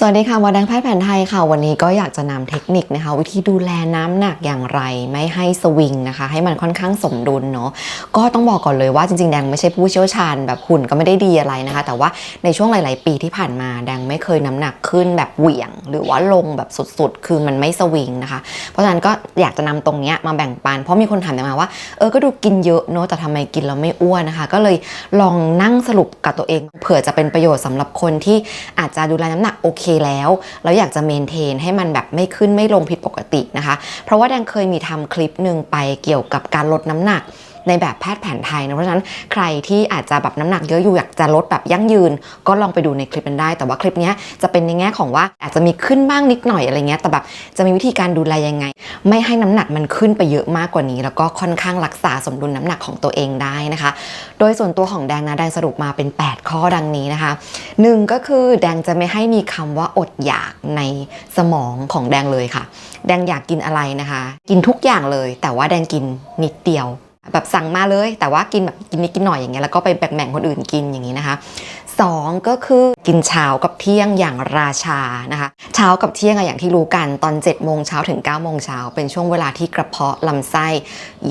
สวัสดีค่ะหมอแดงแพทย์แผนไทยค่ะ วันนี้ก็อยากจะนำเทคนิคนะคะ วิธีดูแลน้ำหนักอย่างไร ไม่ให้สวิงนะคะ ให้มันค่อนข้างสมดุลเนาะก็ต้องบอกก่อนเลยว่าจริงๆแดงไม่ใช่ผู้เชี่ยวชาญแบบหุ่นก็ไม่ได้ดีอะไรนะคะ แต่ว่าในช่วงหลาย ๆ ปีที่ผ่านมาแดงไม่เคยน้ำหนักขึ้นแบบเหวี่ยง หรือว่าลงแบบสุดๆ คือมันไม่สวิงนะคะ เพราะฉะนั้นก็อยากจะนำตรงเนี้ยมาแบ่งปันเพราะมีคนถามมาว่าเออก็ดูกินเยอะเนาะแต่ทำไมกินแล้วไม่อ้วนนะคะ ก็เลยลองนั่งสรุปกับตัวเอง เผื่อจะเป็นประโยชน์สำหรับคนที่อาจจะดูแลน้ำหนักโอเคแล้ว แล้วอยากจะเมนเทนให้มันแบบไม่ขึ้นไม่ลงผิดปกตินะคะ เพราะว่าแดงเคยมีทำคลิปหนึ่งไปเกี่ยวกับการลดน้ำหนัก ในแบบแพทย์แผนไทยนะเพราะฉะนั้นใครที่อาจจะแบบน้ำหนักเยอะอยู่อยากจะลดแบบยั่งยืน ก็ลองไปดูในคลิปนั้นได้ แต่ว่าคลิปนี้จะเป็นในแง่ของว่าอาจจะมีขึ้นบ้างนิดหน่อยอะไรเงี้ยแต่แบบจะมีวิธีการดูแลยังไง ไม่ให้น้ำหนักมันขึ้นไปเยอะมากกว่านี้ แล้วก็ค่อนข้างรักษาสมดุลน้ำหนักของตัวเองได้นะคะ โดยส่วนตัวของแดงนะแดงสรุปมาเป็น 8 ข้อดังนี้นะคะหนึ่งก็คือแดงจะไม่ให้มีคำว่าอดอยากในสมองของแดงเลยค่ะ แดงอยากกินอะไรนะคะ กินทุกอย่างเลย แต่ว่าแดงกินนิดเดียว แบบสั่งมาเลย แต่ว่ากินแบบกินนิดกินหน่อยอย่างเงี้ยแล้วก็ไปแบ่งๆคนอื่นกินอย่างนี้นะคะ สองก็คือกินเช้ากับเที่ยงอย่างราชานะคะเช้ากับเที่ยงอะอย่างที่รู้กันตอน7จ็ดโมงเช้าถึง9ก้าโมงเช้าเป็นช่วงเวลาที่กระเพาะลำไส้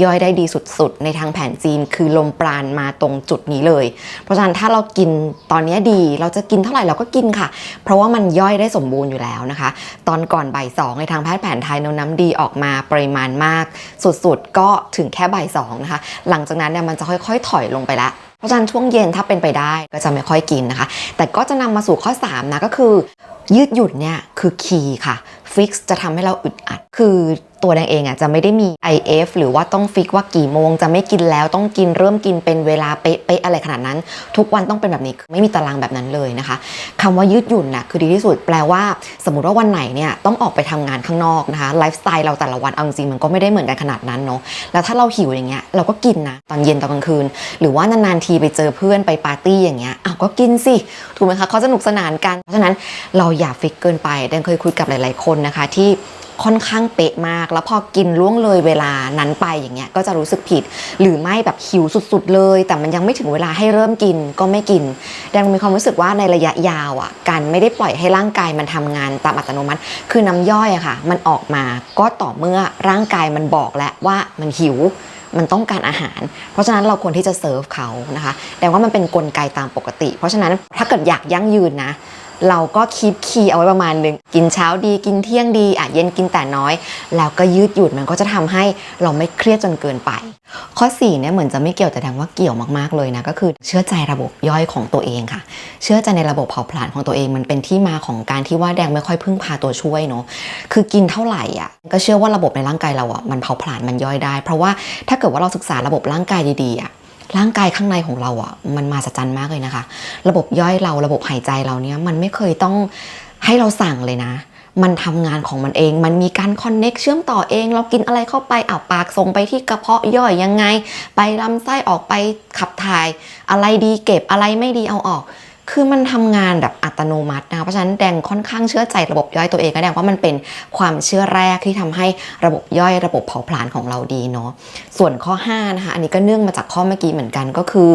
ย่อยได้ดีสุดๆ ในทางแผนจีนคือลมปราณมาตรงจุดนี้เลย เพราะฉะนั้นถ้าเรากินตอนนี้ดีเราจะกินเท่าไหร่เราก็กินค่ะ เพราะว่ามันย่อยได้สมบูรณ์อยู่แล้วนะคะ ตอนก่อนบ่ายสองในทางแพทย์แผนไทยน้ำดีออกมาปริมาณมาก สุดๆก็ถึงแค่บ่ายสองนะคะหลังจากนั้นเนี่ยมันจะค่อยๆ ถอยลงไปแล้ว เพราะฉะนั้นช่วงเย็นถ้าเป็นไปได้ก็จะไม่ค่อยกินนะคะ แต่ก็จะนำมาสู่ข้อ 3 นะก็คือ ยืดหยุ่นเนี่ยคือคีย์ค่ะฟิกซ์จะทำให้เราอึดอัด คือ ตัวแดงเองอะจะไม่ได้มี IF หรือว่าต้องฟิกว่ากี่โมง จะไม่กินแล้วต้องกินเริ่มกินเป็นเวลาเป๊ะๆอะไรขนาดนั้น ทุกวันต้องเป็นแบบนี้ไม่มีตารางแบบนั้นเลยนะคะคำว่ายืดหยุ่นน่ะคือดีที่สุดแปลว่า สมมติว่าวันไหนเนี่ยต้องออกไปทำงานข้างนอกนะคะไลฟ์สไตล์เราแต่ละวันเอาจริงมันก็ไม่ได้เหมือนกันขนาดนั้นเนาะแล้วถ้าเราหิวอย่างเงี้ยเราก็กินนะตอนเย็นตอนกลางคืน หรือว่านานๆทีไปเจอเพื่อนไปปาร์ตี้อย่างเงี้ยอ้าวก็กินสิถูกไหมคะเขาสนุกสนานกันเพราะฉะนั้นเราอย่าฟิกเกินไปแดงเคยคุยกับหลาย ๆคนนะคะที่ ค่อนข้างเป๊ะมาก แล้วพอกินล่วงเลยเวลานั้นไปอย่างเงี้ยก็จะรู้สึกผิด หรือไม่แบบหิวสุดๆเลย แต่มันยังไม่ถึงเวลาให้เริ่มกินก็ไม่กินแดงมีความรู้สึกว่าในระยะยาวอะการไม่ได้ปล่อยให้ร่างกายมันทำงานตามอัตโนมัติ คือน้ำย่อยอะค่ะ มันออกมาก็ต่อเมื่อร่างกายมันบอกแล้วว่ามันหิวมันต้องการอาหาร เพราะฉะนั้นเราควรที่จะเซิร์ฟเขานะคะ แต่ว่ามันเป็นนกลไกตามปกติ เพราะฉะนั้นถ้าเกิดอยากยั่งยืนนะ เราก็คีบคีเอาไว้ประมาณหนึ่งกินเช้าดีกินเที่ยงดีอะเย็นกินแต่น้อย แล้วก็ยืดหยุ่นมันก็จะทำให้เราไม่เครียดจนเกินไป ข้อ4เนี่ยเหมือนจะไม่เกี่ยวแต่แดงว่าเกี่ยวมากๆเลยนะก็คือเชื่อใจระบบย่อยของตัวเองค่ะ เชื่อใจในระบบเผาผลาญของตัวเองมันเป็นที่มาของการที่ว่าแดงไม่ค่อยพึ่งพาตัวช่วยเนาะคือกินเท่าไหร่อะก็เชื่อว่าระบบในร่างกายเราอะมันเผาผลาญมันย่อยได้ เพราะว่าถ้าเกิดว่าเราศึกษาระบบร่างกายดีๆอะ ร่างกายข้างในของเราอะมันมาสัจจันมากเลยนะคะ ระบบย่อยเราระบบหายใจเราเนี่ยมันไม่เคยต้องให้เราสั่งเลยนะ มันทำงานของมันเอง มันมีการคอนเน็กเชื่อมต่อเอง เรากินอะไรเข้าไปอ่าวปากส่งไปที่กระเพาะย่อยยังไง ไปลำไส้ออกไปขับถ่าย อะไรดีเก็บอะไรไม่ดีเอาออก คือมันทำงานแบบอัตโนมัตินะเพราะฉะนั้นแดงค่อนข้างเชื่อใจระบบย่อยตัวเองก็แดงว่ามันเป็นความเชื่อแรกที่ทำให้ระบบย่อยระบบเผาผลาญของเราดีเนาะส่วนข้อ5นะคะอันนี้ก็เนื่องมาจากข้อเมื่อกี้เหมือนกันก็คือ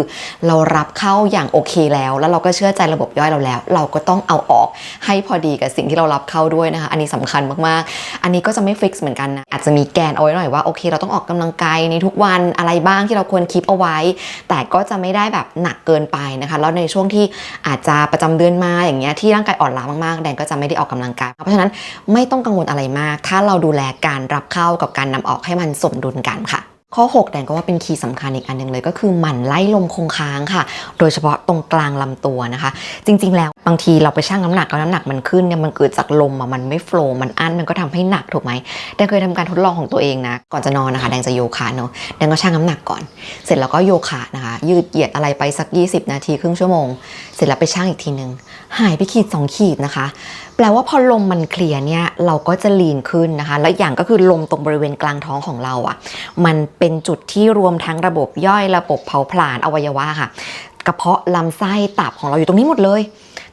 เรารับเข้าอย่างโอเคแล้ว แล้วเราก็เชื่อใจระบบย่อยเราแล้ว เราก็ต้องเอาออกให้พอดีกับสิ่งที่เรารับเข้าด้วยนะคะ อันนี้สำคัญมากๆ อันนี้ก็จะไม่ฟิกซ์เหมือนกันนะอาจจะมีแกนเอาไว้หน่อยว่าโอเค เราต้องออกกำลังกายในทุกวันอะไรบ้างที่เราควรคิดเอาไว้ แต่ก็จะไม่ได้แบบหนักเกินไปนะคะแล้วในช่วงที่อาจจะประจำเดือนมาอย่างเงี้ยที่ร่างกายอ่อนล้ามากๆแดงก็จะไม่ได้ออกกำลังกายเพราะฉะนั้นไม่ต้องกังวลอะไรมาก ถ้าเราดูแลการรับเข้ากับการนำออกให้มันสมดุลกันค่ะ ข้อ 6 แดงก็ว่าเป็นคีย์สำคัญอีกอันหนึ่งเลยก็คือหมั่นไล่ลมคงค้างค่ะ โดยเฉพาะตรงกลางลำตัวนะคะ จริง ๆ แล้วบางทีเราไปชั่งน้ำหนักแล้วน้ำหนักมันขึ้นเนี่ยมันเกิดจากลมอะมันไม่โฟล์มันอั้นมันก็ทำให้หนักถูกไหมแดงเคยทำการทดลองของตัวเองนะ ก่อนจะนอนนะคะ แดงจะโยคะเนาะแดงก็ชั่งน้ำหนักก่อน เสร็จแล้วก็โยคะนะคะ ยืดเหยียดอะไรไปสัก 20 นาทีครึ่งชั่วโมง เสร็จแล้วไปชั่งอีกทีหนึ่งหายไปขีด 2 ขีดนะคะ แปลว่าพอลมมันเคลียร์เนี่ยเราก็จะลีนขึ้นนะคะ และอย่างก็คือลมตรงบริเวณกลางท้องของเราอะ่ะมันเป็นจุดที่รวมทั้งระบบย่อยระบบเผาผลาญอวัยวะค่ะ กระเพาะลำไส้ตับของเราอยู่ตรงนี้หมดเลย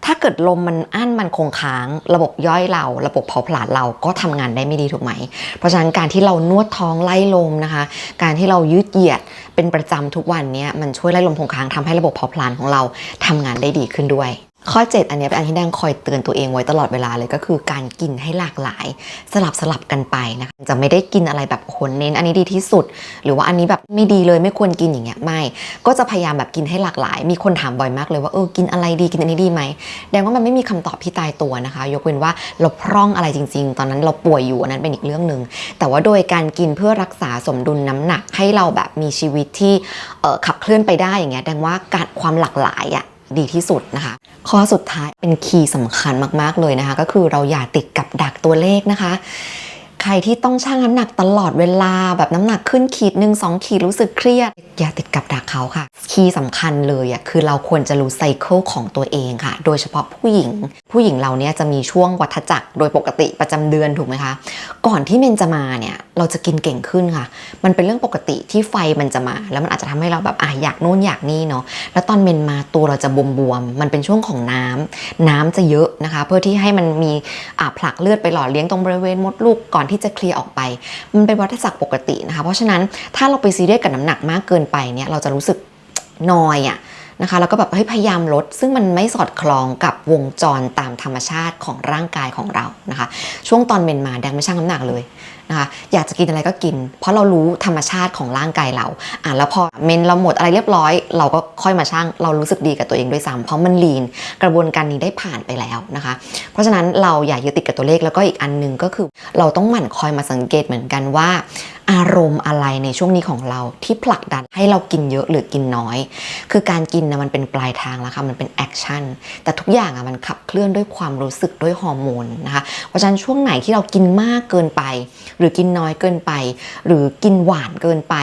ถ้าเกิดลมมันอั้นมันคงค้าง ระบบย่อยเรา ระบบเผาผลาญเราก็ทำงานได้ไม่ดีถูกไหม เพราะฉะนั้นการที่เรานวดท้องไล่ลมนะคะ การที่เรายืดเหยียดเป็นประจำทุกวันนี้มันช่วยไล่ลมคงค้างทำให้ระบบเผาผลาญของเราทำงานได้ดีขึ้นด้วย ข้อ 7 อันนี้เป็นอันที่แดงคอยเตือนตัวเองไว้ตลอดเวลาเลยก็คือการกินให้หลากหลาย สลับสลับกันไปนะคะจะไม่ได้กินอะไรแบบโอ้โหเน้น อันนี้ดีที่สุด หรือว่าอันนี้แบบไม่ดีเลยไม่ควรกินอย่างเงี้ยไม่ ก็จะพยายามแบบกินให้หลากหลาย มีคนถามบ่อยมากเลยว่าเออกินอะไรดีกินอันนี้ดีไหมแดงว่ามันไม่มีคำตอบที่ตายตัวนะคะ ยกเว้นว่าเราพร่องอะไรจริง ๆ ตอนนั้นเราป่วยอยู่อันนั้นเป็นอีกเรื่องหนึ่งแต่ว่าโดยการกินเพื่อรักษาสมดุลน้ำหนักให้เราแบบมีชีวิตที่ออขับเคลื่อนไปได้อย่างเงี้ยแดงว่าการความหลากหลายอะ ดีที่สุดนะคะ ข้อสุดท้ายเป็นคีย์สำคัญมากๆเลยนะคะ ก็คือเราอย่าติดกับดักตัวเลขนะคะ ใครที่ต้องชั่งน้ำหนักตลอดเวลาแบบน้ำหนักขึ้นขีดหนึ่งสองขีดรู้สึกเครียด อย่าติดกับดักเขาค่ะ คีย์สำคัญเลยอะคือเราควรจะรู้ไซเคิลของตัวเองค่ะ โดยเฉพาะผู้หญิงผู้หญิงเราเนี่ยจะมีช่วงวัฏจักรโดยปกติประจำเดือนถูกไหมคะ ก่อนที่เมนจะมาเนี่ยเราจะกินเก่งขึ้นค่ะ มันเป็นเรื่องปกติที่ไฟมันจะมา แล้วมันอาจจะทำให้เราแบบอะอยากโน่นอยากนี่เนาะแล้วตอนเมนมาตัวเราจะบวมๆมันเป็นช่วงของน้ำน้ำจะเยอะนะคะ เพื่อที่ให้มันมีอ่าผลักเลือดไปหล่อเลี้ยงตรงบริเวณมดลูกก่อนที่จะเคลียร์ออกไป มันเป็นวัฏจักรปกตินะคะ เพราะฉะนั้นถ้าเราไปซีเรียสกับน้ำหนักมากเกินไปเนี่ยเราจะรู้สึกนอยอะ นะคะแล้วก็แบบเฮ้ยพยายามลด ซึ่งมันไม่สอดคล้องกับวงจรตามธรรมชาติของร่างกายของเรานะคะ ช่วงตอนเมนมาแดงไม่ชั่งน้ำหนักเลยนะคะอยากจะกินอะไรก็กิน เพราะเรารู้ธรรมชาติของร่างกายเราอะแล้วพอเมนเราหมดอะไรเรียบร้อย เราก็ค่อยมาชั่งเรารู้สึกดีกับตัวเองด้วยซ้ำเพราะมันลีนกระบวนการนี้ได้ผ่านไปแล้วนะคะ เพราะฉะนั้นเราอย่ายึดติดกับตัวเลขแล้วก็อีกอันหนึงก็คือ เราต้องหมั่นคอยมาสังเกตเหมือนกันว่า อารมณ์อะไรในช่วงนี้ของเราที่ผลักดันให้เรากินเยอะหรือกินน้อย คือการกินนะมันเป็นปลายทางแล้วค่ะมันเป็นแอคชั่นแต่ทุกอย่างอะมันขับเคลื่อนด้วยความรู้สึกด้วยฮอร์โมนนะคะเพราะฉะนั้นช่วงไหนที่เรากินมากเกินไป หรือกินน้อยเกินไป หรือกินหวานเกินไป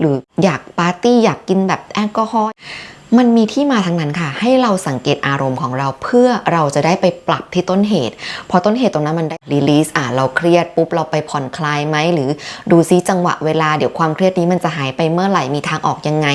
หรืออยากปาร์ตี้อยากกินแบบแอลกอฮอล์ มันมีที่มาทั้งนั้นค่ะ ให้เราสังเกตอารมณ์ของเราเพื่อเราจะได้ไปปรับที่ต้นเหตุ พอต้นเหตุตรงนั้นมันได้รีลีสอะเราเครียดปุ๊บเราไปผ่อนคลายไหมหรือดูซิจังหวะเวลาเดี๋ยวความเครียดนี้มันจะหายไปเมื่อไหร่มีทางออกยังไง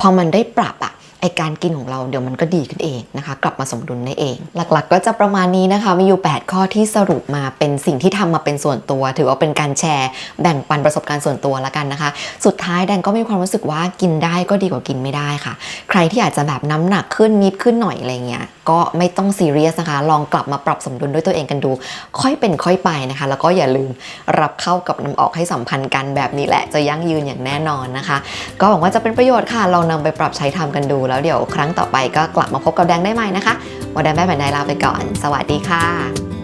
พอมันได้ปรับอะ ไอการกินของเราเดี๋ยวมันก็ดีขึ้นเองนะคะ กลับมาสมดุลได้เอง หลักๆ ก็จะประมาณนี้นะคะมีอยู่ 8 ข้อที่สรุปมาเป็นสิ่งที่ทำมาเป็นส่วนตัว ถือว่าเป็นการแชร์แบ่งปันประสบการณ์ส่วนตัวละกันนะคะ สุดท้ายแดนก็มีความรู้สึกว่ากินได้ก็ดีกว่ากินไม่ได้ค่ะ ใครที่อาจจะแบบน้ำหนักขึ้นนิดขึ้นหน่อยอะไรเงี้ยก็ไม่ต้องซีเรียสนะคะ ลองกลับมาปรับสมดุลด้วยตัวเองกันดู ค่อยเป็นค่อยไปนะคะ แล้วก็อย่าลืมรับเข้ากับน้ำออกให้สัมพันธ์กันแบบนี้แหละจะยั่งยืนอย่างแน่นอนนะคะ ก็หวังว่าจะเป็นประโยชน์ค่ะลองนำไปปรับใช้ทำกันดูแล้วเดี๋ยวครั้งต่อไปก็กลับมาพบกับแดงได้ใหม่นะคะวันแดงแม่แผ่นไดลาไปก่อน สวัสดีค่ะ